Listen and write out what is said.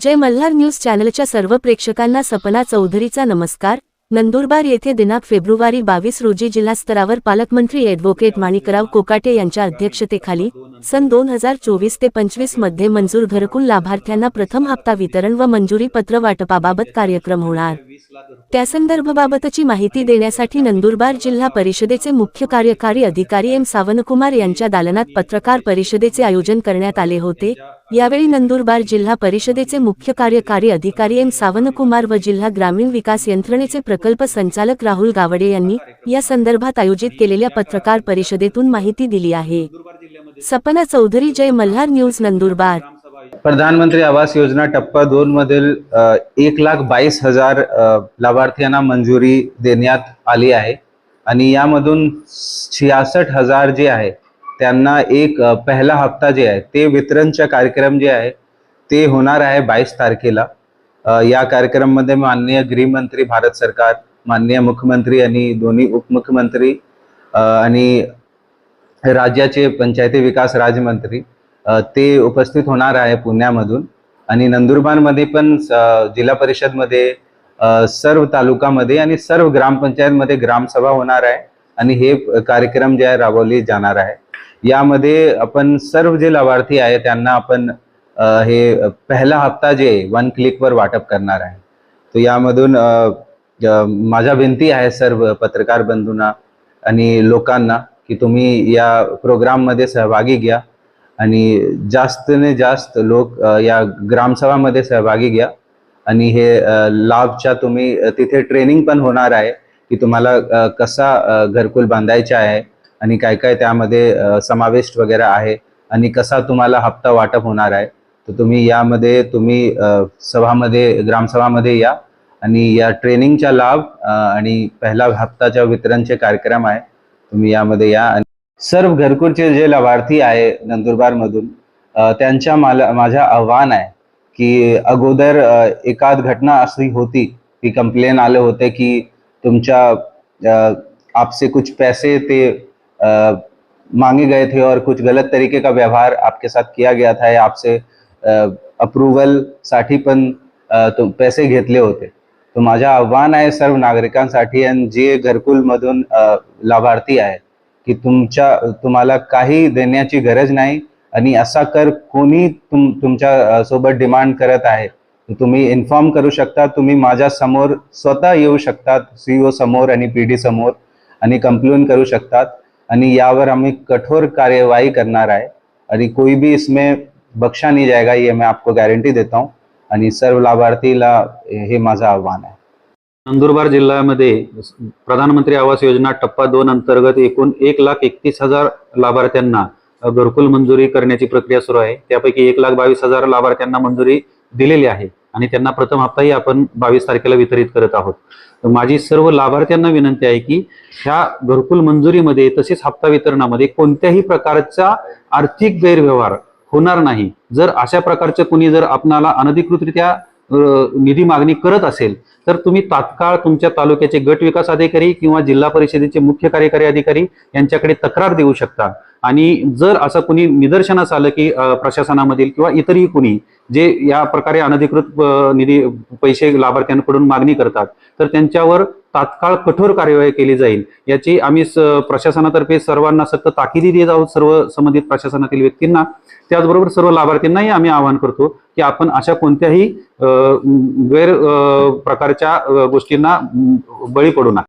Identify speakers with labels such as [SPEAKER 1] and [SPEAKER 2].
[SPEAKER 1] जय Malhar news चॅनलच्या सर्व प्रेक्षकांना सपना चौधरीचा नमस्कार. नंदुरबार येथे दिनांक फेब्रुवारी बावीस रोजी जिल्हास्तरावर पालकमंत्री ॲडव्होकेट माणिकराव कोकाटे यांच्या अध्यक्षतेखाली सन दोन हजार चोवीस ते पंचवीसमध्ये मंजूर घरकुल लाभार्थ्यांना प्रथम हप्ता वितरण व मंजुरी पत्र वाटपाबाबत कार्यक्रम होणार. त्या संदर्भाबाबतची माहिती देण्यासाठी नंदुरबार जिल्हा परिषदेचे मुख्य कार्यकारी अधिकारी एम सावनकुमार यांच्या दालनात पत्रकार परिषदेचे आयोजन करण्यात आले होते. यावेळी नंदुरबार जिल्हा परिषदेचे मुख्य कार्यकारी अधिकारी एम सावनकुमार व जिल्हा ग्रामीण विकास यंत्रणेचे प्रकल्प संचालक राहुल गावडे यांनी या संदर्भात आयोजित केलेल्या पत्रकार परिषदेतून माहिती दिली आहे. सपना चौधरी जय मल्हार न्यूज नंदुरबार.
[SPEAKER 2] प्रधानमंत्री आवास योजना टप्पा दोन मधील एक लाख बाईस हजार लाभार्थ्यांना मंजुरी देण्यात आली आहे. आणि यामधून छियासष्ट हजार जे आहे त्यांना एक पहिला हप्ता जे आहे ते वितरणचा कार्यक्रम जे आहे ते होणार आहे बावीस तारखेला. या कार्यक्रमामध्ये माननीय गृहमंत्री भारत सरकार माननीय मुख्यमंत्री आणि दोन्ही उपमुख्यमंत्री आणि राज्याचे पंचायती विकास राज्यमंत्री ते उपस्थित होणार आहे पुण्यामधून. आणि नंदुरबारमध्ये पण जिल्हा परिषदमध्ये सर्व तालुकामध्ये आणि सर्व ग्रामपंचायतमध्ये ग्रामसभा होणार आहे. आणि हे कार्यक्रम जे आहे राबवले जाणार आहे. यामध्ये आपण सर्व जे लाभार्थी आहे त्यांना आपण हे पहिला हप्ता जे वन क्लिकवर वाटप करणार आहे. तर यामधून माझ्या विनंती आहे सर्व पत्रकार बंधूंना आणि लोकांना. की तुम्ही या प्रोग्राममध्ये सहभागी घ्या. आणि जास्तने जास्त लोक या ग्रामसभामध्ये सहभागी घ्या. आणि हे लाभच्या तुम्ही तिथे ट्रेनिंग पण होणार आहे की तुम्हाला कसा घरकुल बांधायचा आहे आणि काय काय त्यामध्ये समाविष्ट वगैरे आहे आणि कसा तुम्हाला हप्ता वाटप होणार आहे. तर तुम्ही यामध्ये तुम्ही सभामध्ये ग्रामसभामध्ये या. आणि या ट्रेनिंगचा लाभ आणि पहिला हप्ताच्या वितरणचे कार्यक्रम आहे. तुम्ही यामध्ये या. आणि सर्व घरकुलचे जे लाभार्थी आहे नंदुरबार मधून त्यांच्या मला माझ्या आव्हान आहे की अगोदर एकाद घटना अशी होती की कंप्लेन आले होते की तुमच्या आपसे कुछ पैसे ते मांगे गए थे और कुछ गलत तरीके का व्यवहार आपके साथ किया गया था आपसे अप्रुव्हलसाठी पण पैसे घेतले होते. तर माझं आव्हान आहे सर्व नागरिकांसाठी आणि जे घरकुल मधून लाभार्थी आहे की तुमच्या तुम्हाला काही देण्याची गरज नाही आणि असा कर कोणी तुम तुमच्यासोबत डिमांड करत आहे तुम्ही इन्फॉर्म करू शकता तुम्ही माझ्यासमोर स्वतः येऊ शकतात सीईओ समोर आणि पी डी समोर आणि कंप्लेन करू शकतात आणि यावर आम्ही कठोर कार्यवाही करणार आहे आणि कोई भी इसमें बख्शा नहीं जाएगा ये मैं आपको गारंटी देता हूँ. आणि सर्व लाभार्थीला हे माझं आव्हान आहे.
[SPEAKER 3] नंदुरबार जिल्ह्यामध्ये प्रधानमंत्री आवास योजना टप्पा दोन अंतर्गत एकूण एक लाख एकतीस हजार लाभार्थ्यांना घरकुल मंजुरी करण्याची प्रक्रिया सुरू आहे. त्यापैकी एक लाख बावीस हजार लाभार्थ्यांना मंजुरी दिलेली आहे आणि त्यांना प्रथम हप्ताही आपण बावीस तारखेला वितरित करत आहोत. तर माझी सर्व लाभार्थ्यांना विनंती आहे की ह्या घरकुल मंजुरीमध्ये तसेच हप्ता वितरणामध्ये कोणत्याही प्रकारचा आर्थिक गैरव्यवहार होणार नाही. जर अशा प्रकारचं कुणी जर आपणाला अनधिकृतरित्या निधी मागणी करत असेल तर तुम्ही तात्काळ तुमच्या तालुक्याचे गट विकास अधिकारी किंवा जिल्हा परिषदेचे मुख्य कार्यकारी अधिकारी यांच्याकडे तक्रार देऊ शकता. आणि जर असं कुणी निदर्शनास आलं की प्रशासनामधील किंवा इतरही कुणी जे या प्रकारे अनधिकृत निधी पैसे लाभार्थ्यांकडून मागणी करतात तर त्यांच्यावर तात्काळ कठोर कार्यवाही केली जाईल. याची आम्ही प्रशासनातर्फे सर्वांना सक्त ताकिदी देत आहोत सर्व संबंधित प्रशासनातील व्यक्तींना. त्याचबरोबर सर्व लाभार्थ्यांनाही आम्ही आवाहन करतो की आपण अशा कोणत्याही गैर प्रकारच्या गोष्टींना बळी पडू नका.